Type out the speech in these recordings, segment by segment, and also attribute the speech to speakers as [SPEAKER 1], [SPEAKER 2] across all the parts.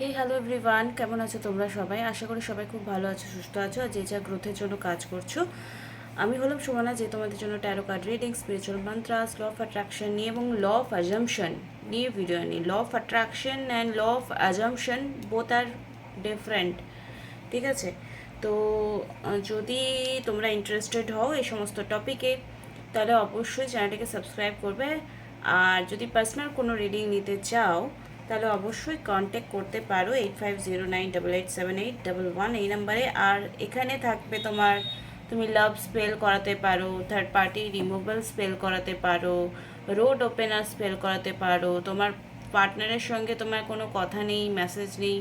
[SPEAKER 1] হে hello everyone কেমন আছো তোমরা সবাই? আশা করি সবাই খুব ভালো আছো, সুস্থ আছো আর যে যা গ্রোথের জন্য কাজ করছ। আমি হলাম সুমনা, যে তোমাদের জন্য tarot card reading spiritual mantras law of attraction নিয়ে এবং ল অফ অ্যাজামশন নিয়ে ভিডিও নিই law of attraction and law of assumption both are different ঠিক আছে? তো যদি তোমরা ইন্টারেস্টেড হও এই সমস্ত টপিকে তাহলে অবশ্যই চ্যানেলটিকে সাবস্ক্রাইব করবে। আর যদি পার্সোনাল কোনো রিডিং নিতে চাও তাহলে অবশ্যই কন্ট্যাক্ট করতে পারো eight five zero nine double eight seven eight double one এই নাম্বারে আর এখানে থাকবে তোমার, তুমি লাভ স্পেল করাতে পারো থার্ড পার্টি রিমুভাল স্পেল করাতে পারো রোড ওপেনার স্পেল করাতে পারো, তোমার পার্টনারের সঙ্গে তোমার কোনো কথা নেই মেসেজ নেই,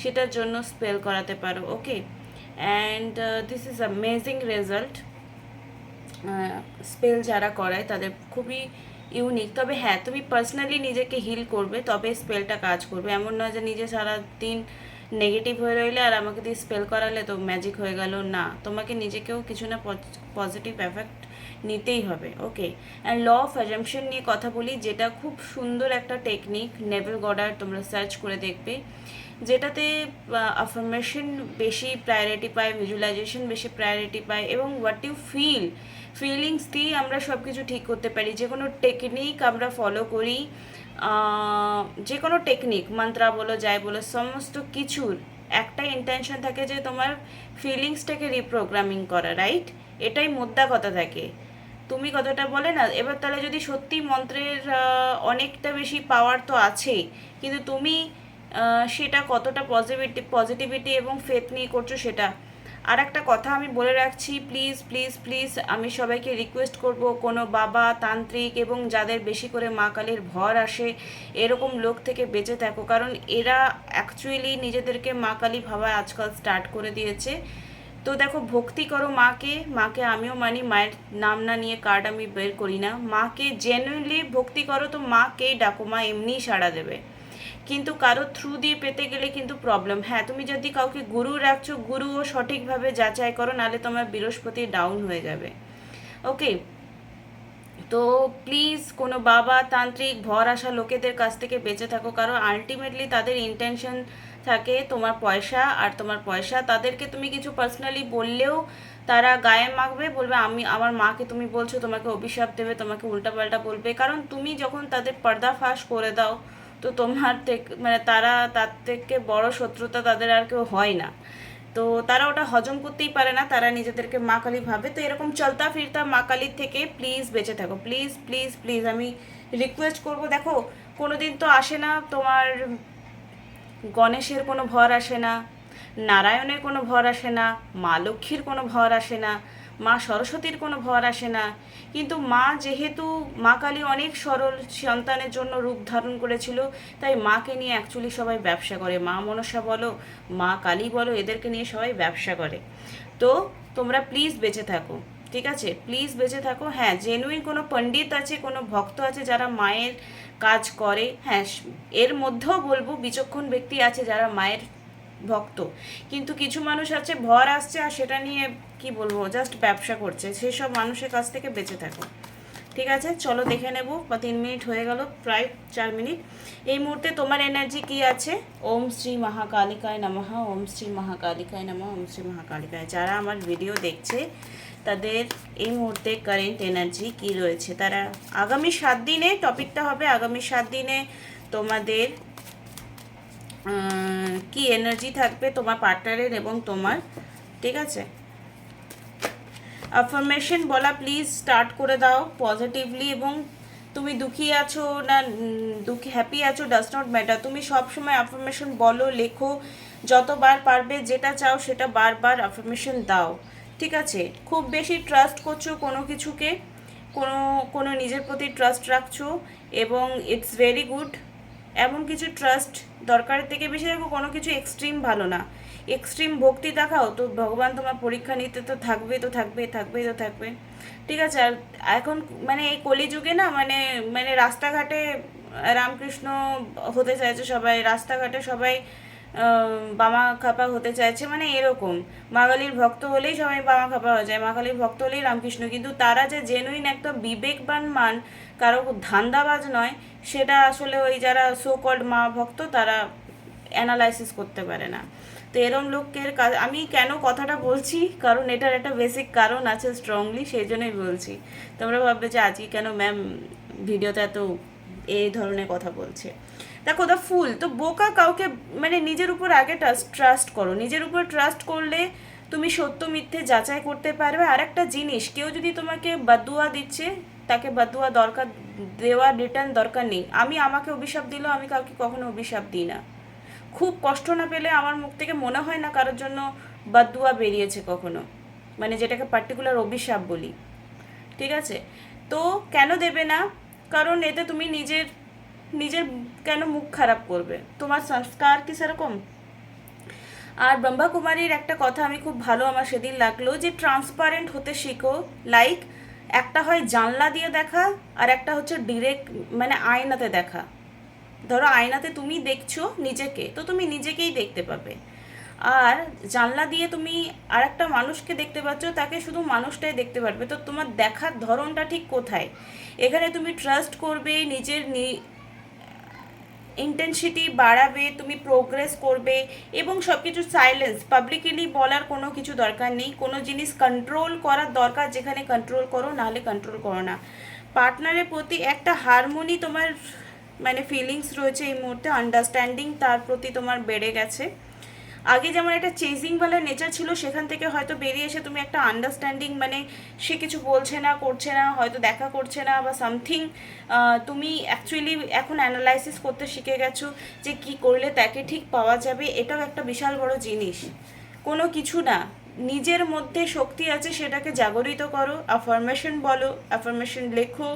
[SPEAKER 1] সেটার জন্য স্পেল করাতে পারো okay and this is amazing result spell যারা করায় তাদের খুবই ইউনিক তবে হ্যাঁ তুমি পার্সোনালি নিজেকে হিল করবে, তবে স্পেলটা কাজ করবে। এমন নয় যে নিজে সারাদিন নেগেটিভ হয়ে রইলে আর আমাকে দিয়ে স্পেল করালে তো ম্যাজিক হয়ে গেল। না, তোমাকে নিজেকেও কিছু না পজিটিভ এফেক্ট নিতেই হবে। Okay and law of assumption নিয়ে কথা বলি, যেটা খুব সুন্দর একটা টেকনিক নেভেল গডার তোমরা সার্চ করে দেখবে। যেটাতে আফার্মেশন বেশি প্রায়োরিটি পায় ভিজুয়ালাইজেশন বেশি প্রায়োরিটি পায়, এবং হোয়াট ইউ ফিল ফিলিংস দিয়ে আমরা সব কিছু ঠিক করতে পারি। যে কোনো টেকনিক আমরা ফলো করি যে কোনো টেকনিক মন্ত্রা বলো যাই বলো, সমস্ত কিছুর একটা ইন্টেনশন থাকে যে তোমার ফিলিংসটাকে রিপ্রোগ্রামিং করা রাইট এটাই মোদ্দা কথা থাকে। তুমি কতটা বলে না, এবার তাহলে যদি সত্যি মন্ত্রের অনেকটা বেশি পাওয়ার তো আছেই কিন্তু তুমি সেটা কতটা পজিটিভিটি পজিটিভিটি এবং ফেথ নিয়ে করছ সেটা আর একটা কথা আমি বলে রাখছি প্লিজ প্লিজ প্লিজ আমি সবাইকে রিকোয়েস্ট করব কোনো বাবা তান্ত্রিক এবং যাদের বেশি করে মা কালীর ভর আসে এরকম লোক থেকে বেঁচে থাকো। কারণ এরা অ্যাকচুয়ালি নিজেদেরকে মা কালী ভাবা আজকাল স্টার্ট করে দিয়েছে। তো দেখো, ভক্তি করো মাকে মাকে আমিও মানি, মায়ের নাম না নিয়ে কার্ড আমি বের করি না। মাকে জেনুইনলি ভক্তি করো, তো মাকেই ডাকো, মা এমনিই সাড়া দেবে। কিন্তু কারও থ্রু দিয়ে পেতে গেলে কিন্তু প্রবলেম হ্যাঁ তুমি যদি কাউকে গুরু রাখছো গুরুও সঠিকভাবে যাচাই করো, নাহলে তোমার বৃহস্পতি ডাউন হয়ে যাবে। ওকে তো প্লিজ কোনো বাবা তান্ত্রিক, ভর আসা লোকেদের কাছ থেকে বেঁচে থাকো, কারণ আলটিমেটলি তাদের ইন্টেনশন থাকে তোমার পয়সা, আর তোমার পয়সা, তাদেরকে তুমি কিছু পার্সোনালি বললেও তারা গায়ে মাখবে, বলবে, আমি, আমার মাকে তুমি বলছো, তোমাকে অভিশাপ দেবে, তোমাকে উল্টাপাল্টা বলবে। কারণ তুমি যখন তাদের পর্দা ফাঁস করে দাও তো তোমার থেকে মানে তারা, তার থেকে বড় শত্রুতা তাদের আর কেউ হয় না। তো তারা ওটা হজম করতেই পারে না, তারা নিজেদেরকে মা কালী ভাবে। তো এরকম চলতা ফিরতা মা কালীর থেকে প্লিজ বেঁচে থাকো। প্লিজ প্লিজ প্লিজ আমি রিকোয়েস্ট করব, দেখো, কোনোদিন তো আসে না তোমার গণেশের কোনো ভর আসে না, নারায়ণের কোনো ভর আসে না, মা লক্ষ্মীর কোনো ভর আসে না। মা সরস্বতীর কোনো ভর আসে না। কিন্তু মা যেহেতু মা কালী অনেক সরল সন্তানের জন্য রূপ ধারণ করেছিল, তাই মাকে নিয়ে অ্যাকচুয়ালি সবাই ব্যবসা করে। মা মনসা বলো, মা কালী বলো, এদেরকে নিয়ে সবাই ব্যবসা করে। তো তোমরা প্লিজ বেঁচে থাকো, ঠিক আছে? প্লিজ বেঁচে থাকো। হ্যাঁ জেনুইন কোনো পণ্ডিত আছে, কোনো ভক্ত আছে যারা মায়ের কাজ করে হ্যাঁ এর মধ্যেও বলব বিচক্ষণ ব্যক্তি আছে যারা মায়ের ভক্ত। কিন্তু কিছু মানুষ আছে, ভর আসছে আর সেটা নিয়ে কি বলব জাস্ট ব্যবসা করছে। সেসব মানুষের কাছ থেকে বেঁচে থাকো ঠিক আছে? চলো দেখে নেব। বা তিন মিনিট হয়ে গেল, প্রায় চার মিনিট। এই মুহূর্তে তোমার এনার্জি কি আছে? ওম শ্রী মহাকালিকায় নমঃ, ওম শ্রী মহাকালিকায় নমঃ, ওম শ্রী মহাকালিকায়। যারা আমার ভিডিও দেখছে, তাদের এই মুহূর্তে কারেন্ট এনার্জি কি রয়েছে? তারা আগামী সাত দিনে টপিকটা হবে আগামী সাত দিনে তোমাদের কি এনার্জি থাকবে তোমার পার্টনারের এবং তোমার। ঠিক আছে? আফার্মেশন বলা প্লিজ স্টার্ট করে দাও পজিটিভলি এবং তুমি দুঃখী আছো না দুঃখী হ্যাপি আছো ডাজ নট ম্যাটার তুমি সব সময় আফার্মেশন বলো, লেখো, যতবার পারবে যেটা চাও সেটা বারবার আফার্মেশন দাও। ঠিক আছে? খুব বেশি ট্রাস্ট করছ কোনো কিছুকে, কোনো কোনো নিজের প্রতি ট্রাস্ট রাখছো এবং ইটস ভেরি গুড এমন কিছু ট্রাস্ট দরকারের থেকে বেশি দেখো কোনো কিছু এক্সট্রিম ভালো না। এক্সট্রিম ভক্তি দেখাও, তো ভগবান তোমার পরীক্ষা নিতে তো থাকবে তো থাকবে থাকবেই তো থাকবে। ঠিক আছে, আর এখন মানে এই কলিযুগে না মানে মানে রাস্তাঘাটে রামকৃষ্ণ হতে চাইছে সবাই, রাস্তাঘাটে সবাই বামা খাপা হতে চাইছে মানে এরকম। বাঙালির ভক্ত হলেই সবাই বামা খাপা হয়ে যায় বাঙালির ভক্ত হলেই রামকৃষ্ণ। কিন্তু তারা যে জেনুইন একটা বিবেকবান মান, কারও ধান্দাবাজ নয়, সেটা আসলে ওই যারা সো কল্ড মা ভক্ত, তারা অ্যানালাইসিস করতে পারে না। তো এরম লোকের আমি কেন কথাটা বলছি? কারণ এটার একটা বেসিক কারণ আছে স্ট্রংলি সেই জন্যই বলছি। তোমরা ভাববে যে আজকে কেন ম্যাম ভিডিওতে এত এই ধরনের কথা বলছে? দেখো দা ফুল তো বোকা কাউকে মানে নিজের উপর আগে ট্রাস্ট করো। নিজের উপর ট্রাস্ট করলে তুমি সত্য মিথ্যে যাচাই করতে পারবে। আর একটা জিনিস, কেউ যদি তোমাকে বাদুয়া দিচ্ছে, তাকে বাদুয়া দরকার দেওয়া রিটার্ন দরকার নেই। আমি আমাকে অভিশাপ দিলেও আমি কাউকে কখনো অভিশাপ দিই না। খুব কষ্ট না পেলে আমার মুখ থেকে মনে হয় না কারোর জন্য বাদুয়া বেরিয়েছে কখনো। মানে যেটাকে পার্টিকুলার অভিশাপ বলি। ঠিক আছে? তো কেন দেবে না? কারণ এতে তুমি নিজের নিজের কেন মুখ খারাপ করবে? তোমার সংস্কার কি সেরকম? আর ব্রহ্মা কুমারীর একটা কথা আমি খুব ভালো আমার সেদিন লাগল যে ট্রান্সপারেন্ট হতে শিখো। লাইক একটা হয় জানলা দিয়ে দেখা আর একটা হচ্ছে ডিরেক্ট মানে আয়নাতে দেখা। ধরো আয়নাতে তুমি দেখছ নিজেকে, তো তুমি নিজেকেই দেখতে পাবে। আর জানলা দিয়ে তুমি আর একটা মানুষকে দেখতে পাচ্ছ, তাকে শুধু মানুষটাই দেখতে পারবে। তো তোমার দেখার ধরনটা ঠিক কোথায়? এখানে তুমি ট্রাস্ট করবে, নিজের ইন্টেনসিটি বাড়াবে, তুমি প্রোগ্রেস করবে এবং সব কিছু সাইলেন্স পাবলিকলি বলার কোনো কিছু দরকার নেই। কোনো জিনিস কন্ট্রোল করার দরকার, যেখানে কন্ট্রোল করো, নাহলে কন্ট্রোল করো না। পার্টনারের প্রতি একটা হারমোনি তোমার মানে ফিলিংস রয়েছে এই মুহূর্তে আন্ডারস্ট্যান্ডিং তার প্রতি তোমার বেড়ে গেছে। আগে যেমন একটা চেজিং চেজিংওয়ালা নেচার ছিল, সেখান থেকে হয়তো বেরিয়ে এসে তুমি একটা আন্ডারস্ট্যান্ডিং মানে সে কিছু বলছে না, করছে না, হয়তো দেখা করছে না বা সামথিং তুমি অ্যাকচুয়ালি এখন অ্যানালাইসিস করতে শিখে গেছো যে কি করলে তাকে ঠিক পাওয়া যাবে, এটাও একটা বিশাল বড় জিনিস। কোনো কিছু না, নিজের মধ্যে শক্তি আছে সেটাকে জাগরিত করো অ্যাফার্মেশন বলো অ্যাফার্মেশন লেখো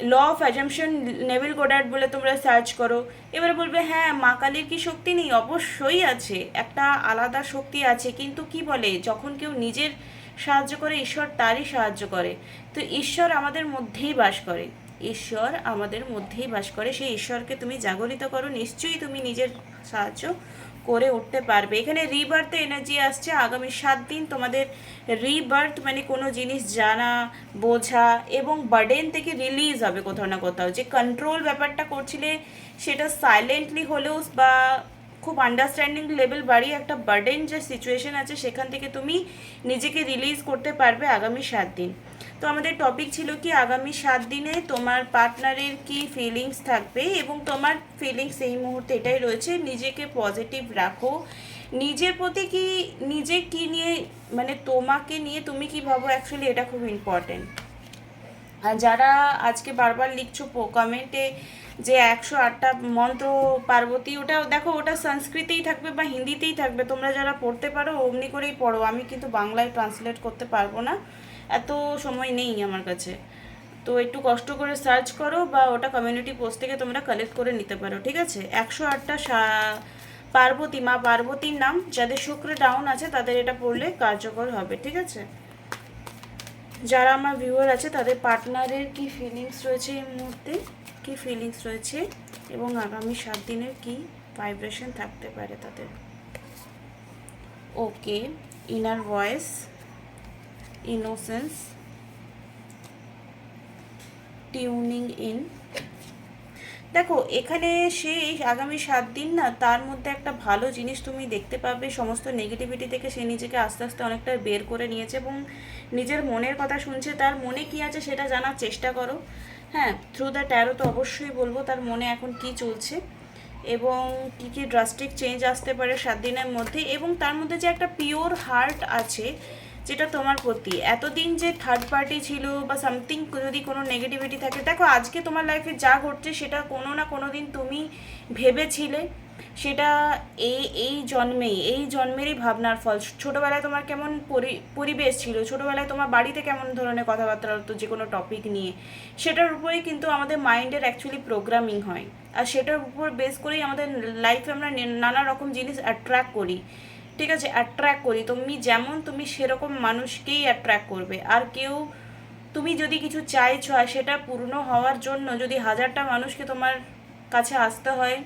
[SPEAKER 1] law of assumption Neville Goddard বলে তোমরা সার্চ করো। এবারে বলবে হ্যাঁ মা কালীর কি শক্তি নেই? অবশ্যই আছে। একটা আলাদা শক্তি আছে, কিন্তু কি বলে? যখন কেউ নিজের সাহায্য করে, ঈশ্বর তারই সাহায্য করে। তো ঈশ্বর আমাদের মধ্যেই বাস করে। ঈশ্বর আমাদের মধ্যেই বাস করে। সেই ঈশ্বরকে তুমি জাগরিত করো। নিশ্চয়ই তুমি নিজের সাহায্য করে উঠতে পারবে। এখানে রিবার্থে এনার্জি আসছে আগামী সাত দিন তোমাদের রিবার্থ মানে কোনো জিনিস জানা, বোঝা এবং বার্ডেন থেকে রিলিজ হবে কোথাও না কোথাও। যে কন্ট্রোল ব্যাপারটা করছিলে সেটা সাইলেন্টলি হলেও বা খুব আন্ডারস্ট্যান্ডিং লেভেল বাড়িয়ে একটা বার্ডেন যে সিচুয়েশন আছে সেখান থেকে তুমি নিজেকে রিলিজ করতে পারবে আগামী সাত দিন। তো আমাদের টপিক ছিল কি আগামী সাত দিনে তোমার পার্টনারের কি ফিলিংস থাকবে এবং তোমার ফিলিংস এই মুহূর্তে এটাই রয়েছে, নিজেকে পজিটিভ রাখো। নিজের প্রতি কি, নিজে কি নিয়ে মানে তোমাকে নিয়ে তুমি কি ভাবো? অ্যাকচুয়ালি এটা খুব ইম্পর্টেন্ট আর যারা আজকে বারবার লিখছো কমেন্টে যে একশো আটটা মন্ত্র পার্বতী ওটা দেখো, ওটা সংস্কৃতেই থাকবে বা হিন্দিতেই থাকবে। তোমরা যারা পড়তে পারো, অমনি করেই পড়ো। আমি কিন্তু বাংলায় ট্রান্সলেট করতে পারব না। এত সময় নেই আমার কাছে। তো একটু কষ্ট করে সার্চ করো বা ওটা কমিউনিটি পোস্ট থেকে তোমরা কালেক্ট করে নিতে পারো, ঠিক আছে? একশো আটটা পার্বতী, মা পার্বতীর নাম, যাদের শুক্র ডাউন আছে তাদের এটা পড়লে কার্যকর হবে, ঠিক আছে? যারা আমার ভিউয়ার আছে তাদের পার্টনারের কি ফিলিংস রয়েছে এই মুহূর্তে? কি ফিলিংস রয়েছে? এবং আগামী সাত দিনের কি ভাইব্রেশন থাকতে পারে তাদের? Okay inner voice innocence tuning in দেখো, এখানে সেই আগামী সাত দিন না, তার মধ্যে একটা ভালো জিনিস তুমি দেখতে পাবে, সমস্ত নেগেটিভিটি থেকে সে নিজেকে আস্তে আস্তে অনেকটা বের করে নিয়েছে এবং নিজের মনের কথা শুনছে, তার মনে কি আছে সেটা জানার চেষ্টা করো। হ্যাঁ থ্রু দ্য ট্যারো তো অবশ্যই বলব তার মনে এখন কি চলছে এবং কী কী ড্রাস্টিক চেঞ্জ আসতে পারে সাত দিনের মধ্যে এবং তার মধ্যে যে একটা পিওর হার্ট আছে যেটা তোমার প্রতি এতদিন যে থার্ড পার্টি ছিল বা সামথিং যদি কোনো নেগেটিভিটি থাকে, দেখো আজকে তোমার লাইফে যা ঘটছে সেটা কোনো না কোনো দিন তুমি ভেবেছিলে, সেটা এই এই জন্মেই, এই জন্মেরই ভাবনার ফল। ছোটোবেলায় তোমার কেমন পরি, পরিবেশ ছিল? ছোটোবেলায় তোমার বাড়িতে কেমন ধরনের কথাবার্তা হতো যে কোনো টপিক নিয়ে? সেটার উপরেই কিন্তু আমাদের মাইন্ডের অ্যাকচুয়ালি প্রোগ্রামিং হয়। আর সেটার উপর বেস করেই আমাদের লাইফে আমরা নানা রকম জিনিস অ্যাট্রাক্ট করি। ঠিক আছে অ্যাট্রাক্ট করি। তুমি যেমন, তুমি সেরকম মানুষকেই অ্যাট্রাক্ট করবে। আর কেউ, তুমি যদি কিছু চাইছো আর সেটা পূর্ণ হওয়ার জন্য যদি হাজারটা মানুষকে তোমার কাছে আসতে হয়,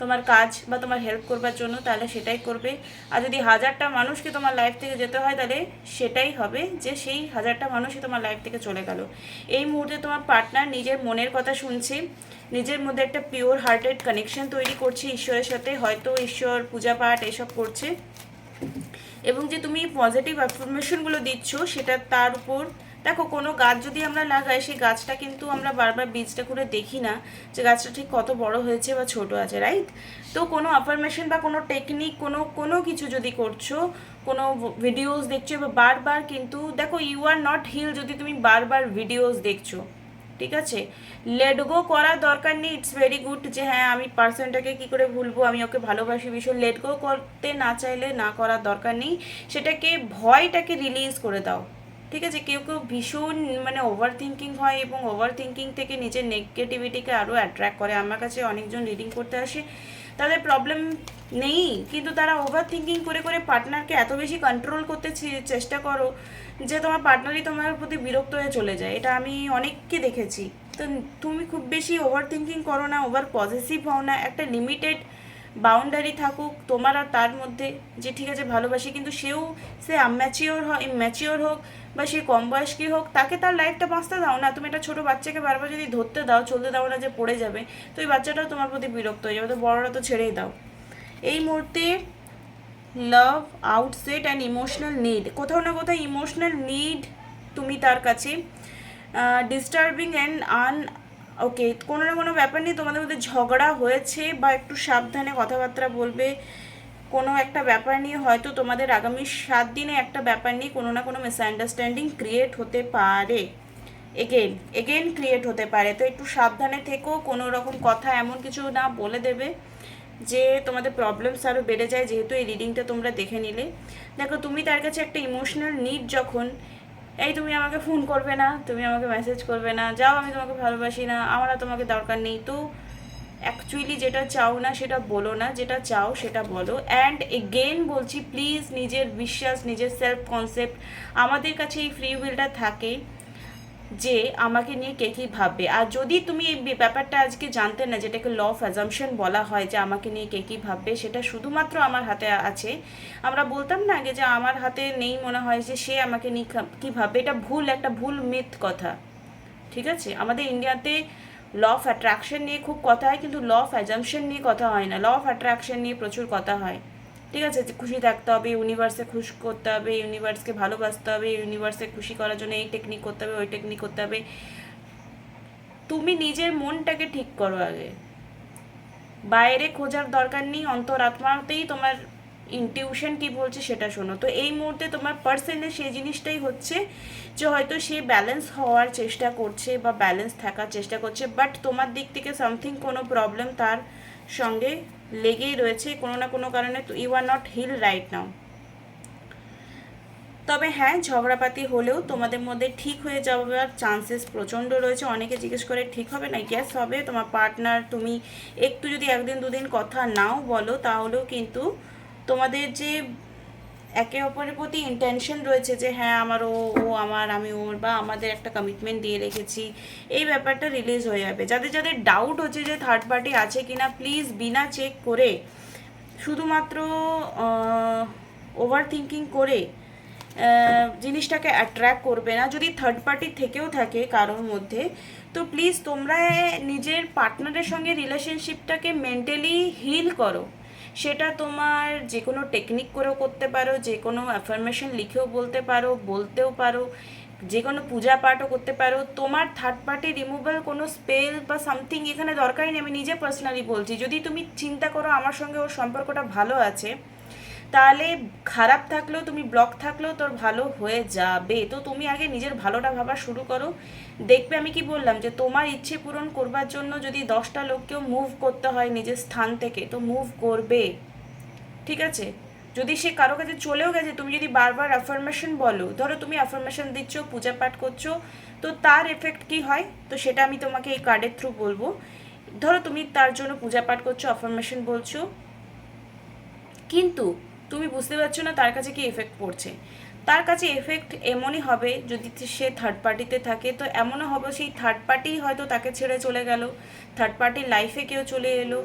[SPEAKER 1] তোমার কাজ বা তোমার হেল্প করবার জন্য, তাহলে সেটাই করবে। আর যদি হাজারটা মানুষকে তোমার লাইফ থেকে যেতে হয়, তাহলে সেটাই হবে যে সেই হাজারটা মানুষই তোমার লাইফ থেকে চলে গেল। এই মুহূর্তে তোমার পার্টনার নিজের মনের কথা শুনছে। নিজের মধ্যে একটা পিওর হার্টেড কানেকশন তৈরি করছে ঈশ্বরের সাথে, হয়তো ঈশ্বর পূজা পাঠ এসব করছে। এবং যে তুমি পজিটিভ অ্যাফরমেশনগুলো দিচ্ছ, সেটা তার উপর দেখো, কোনো গাছ যদি আমরা লাগাই, সেই গাছটা কিন্তু আমরা বারবার বীজটা করে দেখি না যে গাছটা ঠিক কত বড় হয়েছে বা ছোট আছে রাইট তো কোনো অ্যাফার্মেশন বা কোনো টেকনিক কোনো কোনো কিছু যদি করছ, কোনো ভিডিওস দেখছ, বা বারবার কিন্তু দেখো ইউ আর নট হিল যদি তুমি বারবার ভিডিওস দেখছ। ঠিক আছে? লেট গো করার দরকার নেই ইটস ভেরি গুড যে হ্যাঁ আমি পার্সনটাকে কি করে ভুলবো, আমি ওকে ভালোবাসি ভীষণ। লেট গো করতে না চাইলে না করার দরকার নেই, সেটাকে ভয়টাকে রিলিজ করে দাও। ঠিক আছে? কেউ কেউ ভীষণ মানে ওভার থিঙ্কিং হয় এবং ওভার থিঙ্কিং থেকে নিজের নেগেটিভিটিকে আরও অ্যাট্রাক্ট করে। আমার কাছে অনেকজন রিডিং করতে আসে, তাদের প্রবলেম নেই, কিন্তু তারা ওভার থিঙ্কিং করে করে পার্টনারকে এত বেশি কন্ট্রোল করতে চেষ্টা করো। যে তোমার পার্টনারই তোমার প্রতি বিরক্ত হয়ে চলে যায়, এটা আমি অনেককে দেখেছি। তো তুমি খুব বেশি ওভার থিঙ্কিং করো না ওভার পজিটিভ হও না, একটা লিমিটেড বাউন্ডারি থাকুক তোমার আর তার মধ্যে যে ঠিক আছে ভালোবাসি, কিন্তু সেও সে আনম্যাচিওর হয় ম্যাচিওর হোক বা সে কম বয়স্কী হোক, তাকে তার লাইফটা বাঁচতে দাও না। তুমি একটা ছোটো বাচ্চাকে বারবার যদি ধরতে দাও, চলতে দাও না যে পড়ে যাবে, তো ওই বাচ্চাটাও তোমার প্রতি বিরক্ত হয়ে যাবে, তো বড়রা তো ছেড়েই দাও। এই মুহূর্তে love outset and emotional need কোথাও না কোথাও ইমোশনাল নিড তুমি তার কাছে ডিস্টার্বিং অ্যান্ড আন ওকে কোনো না কোনো ব্যাপার নিয়ে তোমাদের মধ্যে ঝগড়া হয়েছে বা একটু সাবধানে কথাবার্তা বলবে, কোনো একটা ব্যাপার নিয়ে হয়তো তোমাদের আগামী সাত দিনে একটা ব্যাপার নিয়ে কোনো না কোনো মিসআন্ডারস্ট্যান্ডিং ক্রিয়েট হতে পারে। এগেন এগেন ক্রিয়েট হতে পারে। তো একটু সাবধানে থেকো, কোনো রকম কথা এমন কিছু না বলে দেবে। যে তোমাদের প্রবলেমস আরও বেড়ে যায়, যেহেতু এই রিডিংটা তোমরা দেখে নিলে। দেখো, তুমি তার কাছে একটা ইমোশনাল নিড যখন, এই তুমি আমাকে ফোন করবে না, তুমি আমাকে মেসেজ করবে না, যাও আমি তোমাকে ভালোবাসি না, আমার তোমাকে দরকার নেই। তো অ্যাকচুয়ালি যেটা চাও না, সেটা বলো না, যেটা চাও সেটা বলো। অ্যান্ড এগেন বলছি প্লিজ নিজের বিশ্বাস, নিজের সেলফ কনসেপ্ট আমাদের কাছে এই ফ্রি উইলটা থাকে। যে আমাকে নিয়ে কে কী ভাববে। আর যদি তুমি এই ব্যাপারটা আজকে জানতে না, যেটাকে ল অফ অ্যাজামশন বলা হয় যে আমাকে নিয়ে কে কী ভাববে, সেটা শুধুমাত্র আমার হাতে আছে। আমরা বলতাম না আগে যে আমার হাতে নেই মনে হয় যে সে আমাকে নিয়ে কী ভাববে। এটা ভুল, একটা ভুল মিথ কথা। ঠিক আছে? আমাদের ইন্ডিয়াতে ল অফ অ্যাট্রাকশন নিয়ে খুব কথা হয়, কিন্তু ল অফ অ্যাজামশন নিয়ে কথা হয় না। ল অফ অ্যাট্রাকশন নিয়ে প্রচুর কথা হয়। ঠিক আছে খুশি থাকতে হবে ইউনিভার্সে খুশ করতে হবে ইউনিভার্সকে ভালোবাসতে হবে ইউনিভার্সে খুশি করার জন্য এই টেকনিক করতে হবে, ওই টেকনিক করতে হবে। তুমি নিজের মনটাকে ঠিক করো আগে। বাইরে খোঁজার দরকার নেই অন্তরাত্মাতেই তোমার ইনটিউশন কি বলছে সেটা শোনো। তো এই মুহূর্তে তোমার পার্সনে সেই জিনিসটাই হচ্ছে যে হয়তো সে ব্যালেন্স হওয়ার চেষ্টা করছে বা ব্যালেন্স থাকার চেষ্টা করছে বাট তোমার দিক থেকে সামথিং কোনো প্রবলেম তার সঙ্গে লেগেই রয়েছে কোনো না কোনো কারণে, তো you are not heal right now তবে হ্যাঁ ঝগড়াপাতি হলেও তোমাদের মধ্যে ঠিক হয়ে যাওয়ার চান্সেস প্রচণ্ড রয়েছে। অনেকে জিজ্ঞেস করে, ঠিক হবে না? গ্যাস হবে। তোমার পার্টনার তুমি একটু যদি একদিন দুদিন কথা নাও বলো, তাহলেও কিন্তু তোমাদের যে একে অপরের প্রতি ইন্টেনশন রয়েছে যে হ্যাঁ আমার ও ও আমার, আমি ওর বা আমাদের একটা কমিটমেন্ট দিয়ে রেখেছি। এই ব্যাপারটা রিলিজ হয়ে যাবে। যাদের যাদের ডাউট হচ্ছে যে থার্ড পার্টি আছে কি না প্লিজ বিনা চেক করে শুধুমাত্র ওভার থিঙ্কিং করে জিনিসটাকে অ্যাট্রাক্ট করবে না যদি থার্ড পার্টি থেকেও থাকে কারোর মধ্যে। তো প্লিজ তোমরা নিজের পার্টনারের সঙ্গে রিলেশনশিপটাকে মেন্টালি হিল করো। সেটা তোমার যে কোনো টেকনিক করেও করতে পারো, যে কোনো অ্যাফার্মেশন লিখেও বলতে পারো, বলতেও পারো, যে কোনো পূজা পাঠও করতে পারো। তোমার থার্ড পার্টি রিমুভাল কোনো স্পেল বা সামথিং এখানে দরকারই নেই, আমি নিজে পার্সোনালি বলছি। যদি তুমি চিন্তা করো আমার সঙ্গে ওর সম্পর্কটা ভালো আছে তাহলে খারাপ থাকলেও তুমি ব্লক থাকলেও তোর ভালো হয়ে যাবে। তো তুমি আগে নিজের ভালোটা ভাবা শুরু করো। দেখবে আমি কি বললাম যে তোমার ইচ্ছে পূরণ করবার জন্য যদি দশটা লোককেও মুভ করতে হয় নিজের স্থান থেকে, তো মুভ করবে। ঠিক আছে? যদি সে কারও কাছে চলেও গেছে, তুমি যদি বারবার অ্যাফার্মেশন বলো, ধরো তুমি অ্যাফার্মেশন দিচ্ছ পূজা পাঠ করছ, তো তার এফেক্ট কি হয়? তো সেটা আমি তোমাকে এই কার্ডের থ্রু বলব। ধরো তুমি তার জন্য পূজা পাঠ করছ অ্যাফার্মেশন বলছো। কিন্তু তুমি বুঝতে পারছ না তার কাছে কি এফেক্ট পড়ছে। তার কাছে এফেক্ট এমনই হবে, যদি সে থার্ড পার্টিতে থাকে, তো এমনও হবে, সেই থার্ড পার্টি হয়তো তাকে ছেড়ে চলে গেল থার্ড পার্টির লাইফে কেউ চলে এলো,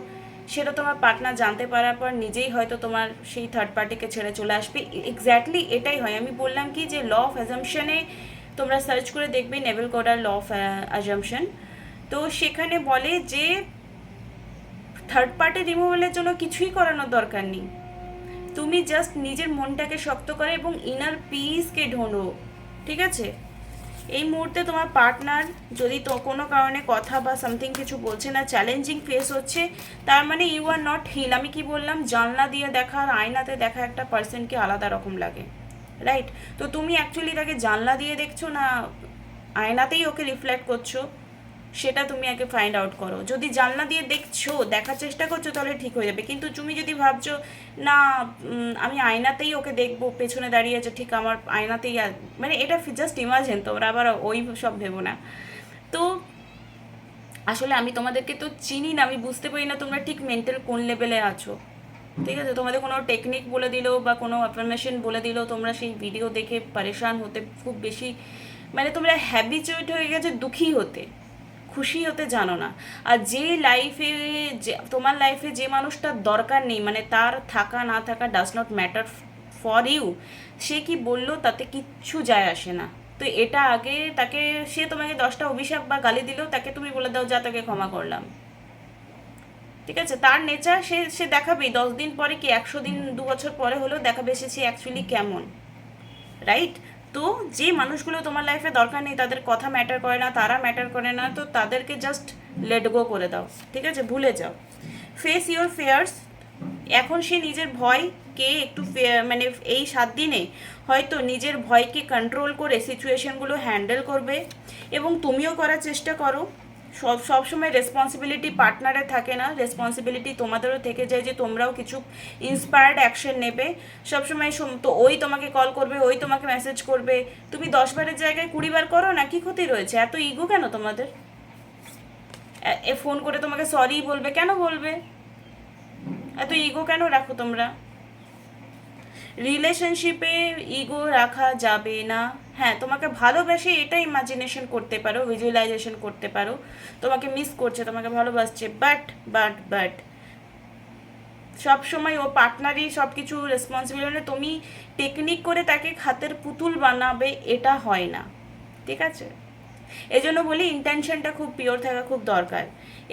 [SPEAKER 1] সেটা তোমার পার্টনার জানতে পারার পর নিজেই হয়তো তোমার সেই থার্ড পার্টিকে ছেড়ে চলে আসবে। এক্স্যাক্টলি এটাই হয়। আমি বললাম কি যে ল অফ অ্যাজামশনে তোমরা সার্চ করে দেখবে Neville Goddard law of assumption তো সেখানে বলে যে থার্ড পার্টি রিমুভালের জন্য কিছুই করানোর দরকার নেই। তুমি জাস্ট নিজের মনটাকে শক্ত করে এবং ইনার পিসকে ঢোঁড়ো ঠিক আছে? এই মুহূর্তে তোমার পার্টনার যদি তো কোনো কারণে কথা বা সামথিং কিছু বলছে না চ্যালেঞ্জিং ফেস হচ্ছে, তার মানে ইউ আর নট হিল আমি কি বললাম? জানলা দিয়ে দেখা আর আয়নাতে দেখা একটা পার্সনকে আলাদা রকম লাগে রাইট তো তুমি অ্যাকচুয়ালি তাকে জানলা দিয়ে দেখছ না আয়নাতেই ওকে রিফ্লেক্ট করছ? সেটা তুমি আগে ফাইন্ড আউট করো। যদি জানলা দিয়ে দেখছ, দেখার চেষ্টা করছ, তাহলে ঠিক হয়ে যাবে। কিন্তু তুমি যদি ভাবছ, না আমি আয়নাতেই ওকে দেখব, পেছনে দাঁড়িয়ে আছে, ঠিক আমার আয়নাতেই মানে এটা জাস্ট ইমাজিন তোমরা আবার ওই সব ভেবো না। তো আসলে আমি তোমাদেরকে তো চিনি না, আমি বুঝতে পারি না তোমরা ঠিক মেন্টাল কোন লেভেলে আছো। ঠিক আছে? তোমাদের কোনো টেকনিক বলে দিলো বা কোনো অ্যাফার্মেশন বলে দিলো, তোমরা সেই ভিডিও দেখে পরেশান হতে খুব বেশি মানে তোমরা হ্যাবিচুয়েট হয়ে গেছে দুঃখী হতে। খুশি হতে জানো না। আর যে লাইফে যে, তোমার লাইফে যে মানুষটার দরকার নেই মানে তার থাকা না থাকা does not matter for you সে কি বলল তাতে কিচ্ছু যায় আসে না। তো এটা আগে তাকে, সে তোমাকে দশটা অভিশাপ বা গালি দিলেও তাকে তুমি বলে দাও, যা, তাকে ক্ষমা করলাম। ঠিক আছে? তার নেচার সে সে দেখাবেই দশ দিন পরে কি একশো দিন, দু বছর পরে হলেও দেখাবে সে অ্যাকচুয়ালি কেমন? রাইট তো যে মানুষগুলো তোমার লাইফে দরকার নেই, তাদের কথা ম্যাটার করে না, তারা ম্যাটার করে না, তো তাদেরকে জাস্ট লেট গো করে দাও, ঠিক আছে? ভুলে যাও। ফেস ইওর ফেয়ার্স এখন সে নিজের ভয়কে একটু মানে এই সাত দিনে হয়তো নিজের ভয়কে কন্ট্রোল করে সিচুয়েশনগুলো হ্যান্ডেল করবে এবং তুমিও করার চেষ্টা করো। সব সবসময় রেসপন্সিবিলিটি পার্টনারে থাকে না। রেসপন্সিবিলিটি তোমাদেরও থেকে যায় যে তোমরাও কিছু ইন্সপায়ার্ড অ্যাকশন নেবে। সবসময় সম- তো ওই তোমাকে কল করবে, ওই তোমাকে মেসেজ করবে। তুমি দশ বারের জায়গায় কুড়ি বার করো না, কি ক্ষতি রয়েছে? এত ইগো কেন তোমাদের? এ ফোন করে তোমাকে সরি বলবে, কেন বলবে? এত ইগো কেন রাখো তোমরা? রিলেশনশিপে ইগো রাখা যাবে না। হ্যাঁ তোমাকে ভালোবেসে এটা ইমাজিনেশন করতে পারো ভিজুয়ালাইজেশন করতে পারো। তোমাকে মিস করছে, তোমাকে ভালোবাসছে বাট বাট বাট সব সময় ও পার্টনারই সব কিছু রেসপন্সিবিলিটি মানে তুমি টেকনিক করে তাকে খাতের পুতুল বানাবে, এটা হয় না। ঠিক আছে? এই জন্য বলি ইন্টেনশনটা খুব পিওর থাকা খুব দরকার।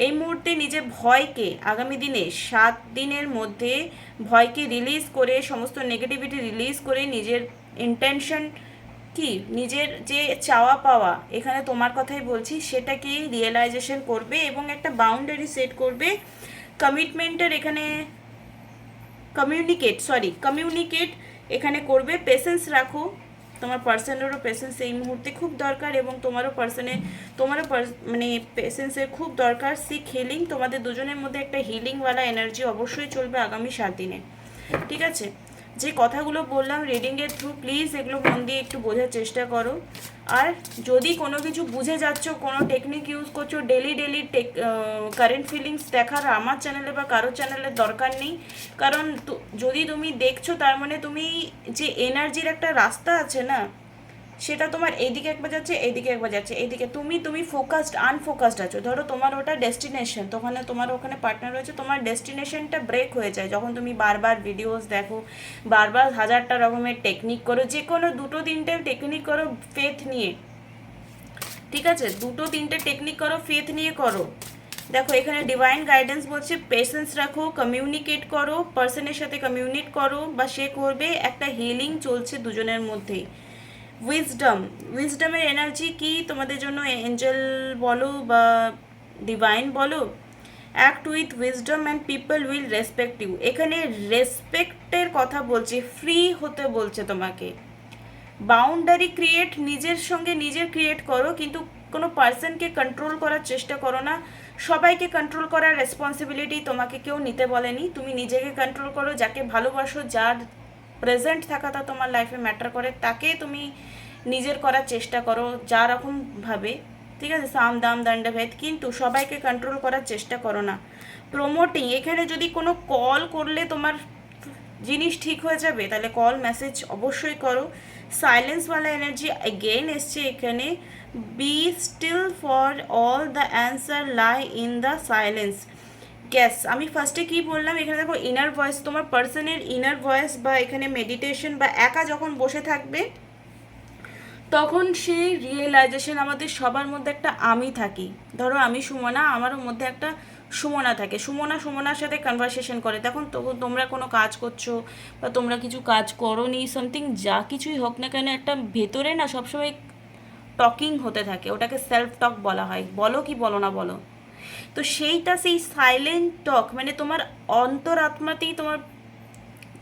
[SPEAKER 1] এই মুহূর্তে নিজের ভয়কে আগামী দিনে সাত দিনের মধ্যে ভয়কে রিলিজ করে, সমস্ত নেগেটিভিটি রিলিজ করে নিজের ইন্টেনশন কি? নিজের যে চাওয়া পাওয়া, এখানে তোমার কথাই বলছি, সেটাকে রিয়েলাইজেশন করবে এবং একটা বাউন্ডারি সেট করবে। কমিটমেন্টের এখানে কমিউনিকেট সরি কমিউনিকেট এখানে করবে। পেশেন্স রাখো। তোমার পার্সনেরও পেশেন্স এই মুহূর্তে খুব দরকার এবং তোমারও পার্সনে তোমারও মানে পেশেন্সের খুব দরকার। সিক হিলিং তোমাদের দুজনের মধ্যে একটা হিলিংওয়ালা এনার্জি অবশ্যই চলবে আগামী সাত দিনে। ঠিক আছে? যে কথাগুলো বললাম রিডিংয়ের থ্রু প্লিজ এগুলো মন দিয়ে একটু বোঝার চেষ্টা করো। আর যদি কোনো কিছু বুঝে যাচ্ছ, কোনো টেকনিক ইউজ করছ daily daily take current feelings দেখার আমার চ্যানেলে বা কারও চ্যানেলে দরকার নেই। কারণ যদি তুমি দেখছ, তার মানে তুমি যে এনার্জির একটা রাস্তা আছে না সেটা তোমার এদিকে একবার যাচ্ছে, এদিকে একবার যাচ্ছে। এদিকে তুমি তুমি ফোকাসড আনফোকাসড আছো। ধরো তোমার ওটা ডেস্টিনেশন তো ওখানে তোমার ওখানে পার্টনার রয়েছে, তোমার ডেস্টিনেশনটা ব্রেক হয়ে যায়। যখন তুমি বারবার ভিডিওস দেখো, বারবার হাজারটা রকমের টেকনিক করো, যে কোনো দুটো তিনটে টেকনিক করো ফেথ নিয়ে। ঠিক আছে? দুটো তিনটে টেকনিক করো ফেথ নিয়ে করো। দেখো, এখানে ডিভাইন গাইডেন্স বলছে পেশেন্স রাখো কমিউনিকেট করো পার্সনের সাথে কমিউনিকেট করো, বা সে করবে, একটা হিলিং চলছে দুজনের মধ্যেই। উইজডম উইজডমের এনার্জি কি? তোমাদের জন্য এঞ্জেল বলো বা ডিভাইন বলো? Act with wisdom and people will respect you এখানে রেসপেক্টের কথা বলছে ফ্রি হতে বলছে তোমাকে। বাউন্ডারি ক্রিয়েট নিজের সঙ্গে নিজের ক্রিয়েট করো, কিন্তু কোনো পার্সনকে কন্ট্রোল করার চেষ্টা করো না। সবাইকে কন্ট্রোল করার রেসপন্সিবিলিটি তোমাকে কেউ নিতে বলেনি। তুমি নিজেকে কন্ট্রোল করো, যাকে ভালোবাসো, যার প্রেজেন্ট থাকাটা তোমার লাইফে ম্যাটার করে তাকে তুমি নিজের করার চেষ্টা করো, যা রকমভাবে ঠিক আছে? সাম, দাম দণ্ডভেদ কিন্তু সবাইকে কন্ট্রোল করার চেষ্টা করো না। প্রমোটিং এখানে যদি কোনো কল করলে তোমার জিনিস ঠিক হয়ে যাবে, তাহলে কল মেসেজ অবশ্যই করো। সাইলেন্সওয়ালা এনার্জি এগেইন এসছে এখানে। Be still for all the answer lie in the silence gas আমি ফার্স্টে কি বললাম? এখানে দেখো ইনার ভয়েস তোমার পার্সনের ইনার ভয়েস বা এখানে মেডিটেশন বা একা যখন বসে থাকবে, তখন সেই রিয়েলাইজেশন আমাদের সবার মধ্যে একটা আমি থাকি। ধরো আমি সুমনা, আমারও মধ্যে একটা সুমনা থাকে। সুমনা সুমনার সাথে কনভারসেশন করে। তখন তোমরা কোনো কাজ করছ বা তোমরা কিছু কাজ করো নি সামথিং যা কিছুই হোক না কেন, একটা ভেতরে না সবসময় টকিং হতে থাকে। ওটাকে সেলফ টক বলা হয়। বলো কি বলো না বলো। তো সেইটা সেই সাইলেন্ট টক মানে তোমার অন্তরাত্মাতেই তোমার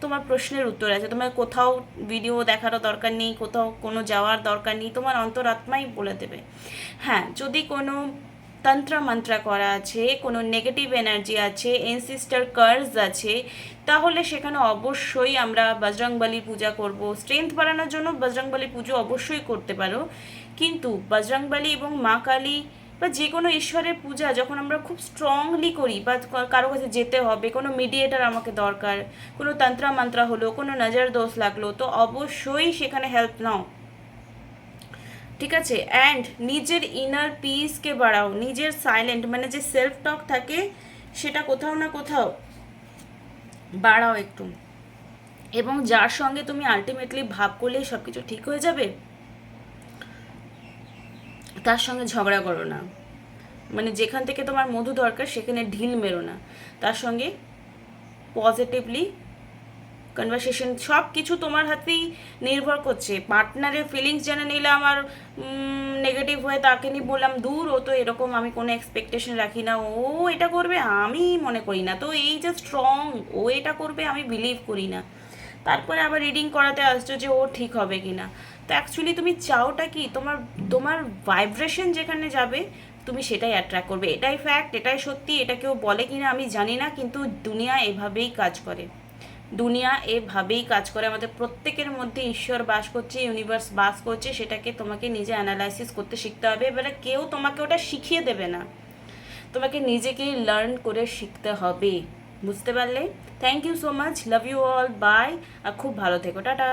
[SPEAKER 1] তোমার প্রশ্নের উত্তর আছে। তোমার কোথাও ভিডিও দেখারও দরকার নেই, কোথাও কোনো যাওয়ার দরকার নেই, তোমার অন্তরাত্মাই বলে দেবে। হ্যাঁ যদি কোনো তন্ত্র মন্ত্র করা আছে, কোনো নেগেটিভ এনার্জি আছে এনসিস্টার কার্স আছে, তাহলে সেখানে অবশ্যই আমরা বজরংবলী পূজা করব। স্ট্রেংথ বাড়ানোর জন্য বজরংবলী পুজো অবশ্যই করতে পারো। কিন্তু বজরংবলী এবং মা কালী বা যে কোনো ঈশ্বরের পূজা যখন আমরা খুব স্ট্রংলি করি বা কারও কাছে যেতে হবে, কোনো মিডিয়েটার আমাকে দরকার, কোনো তন্ত্রা মন্ত্রা হলো, কোনো নজর দোষ লাগল, তো অবশ্যই সেখানে হেল্প নাও। ঠিক আছে? অ্যান্ড নিজের ইনার পিসকে বাড়াও, নিজের সাইলেন্ট মানে যে সেলফ টক থাকে, সেটা কোথাও না কোথাও বাড়াও একটু। এবং যার সঙ্গে তুমি আলটিমেটলি ভাব করলেই সব কিছু ঠিক হয়ে যাবে। তার সঙ্গে ঝগড়া করো না। মানে যেখান থেকে তোমার মধু দরকার, সেখানে ঢিল মেরো না। তার সঙ্গে পজিটিভলি কনভারসেশন সব কিছু তোমার হাতেই নির্ভর করছে। পার্টনারের ফিলিংস জেনে নিলে আমার নেগেটিভ হয়ে তাকে নিয়ে বললাম, দূর, ও তো এরকম আমি কোনো এক্সপেকটেশন রাখি না। ও এটা করবে, আমি মনে করি না। তো এই যে স্ট্রং ও এটা করবে, আমি বিলিভ করি না। তারপরে আবার রিডিং করাতে আসছো যে ও ঠিক হবে কি না তো অ্যাকচুয়ালি তুমি চাওটা কি? তোমার তোমার ভাইব্রেশন যেখানে যাবে, তুমি সেটাই অ্যাট্রাক্ট করবে। এটাই ফ্যাক্ট এটাই সত্যি, এটা কেউ বলে কি না আমি জানি না, কিন্তু দুনিয়া এভাবেই কাজ করে। দুনিয়া এভাবেই কাজ করে। আমাদের প্রত্যেকের মধ্যে ঈশ্বর বাস করছে ইউনিভার্স বাস করছে, সেটাকে তোমাকে নিজে অ্যানালাইসিস করতে শিখতে হবে। এবারে কেউ তোমাকে ওটা শিখিয়ে দেবে না। তোমাকে নিজেকেই লার্ন করে শিখতে হবে। বুঝতে পারলে? Thank you so much love you all bye আর খুব ভালো থেকো। টাটা।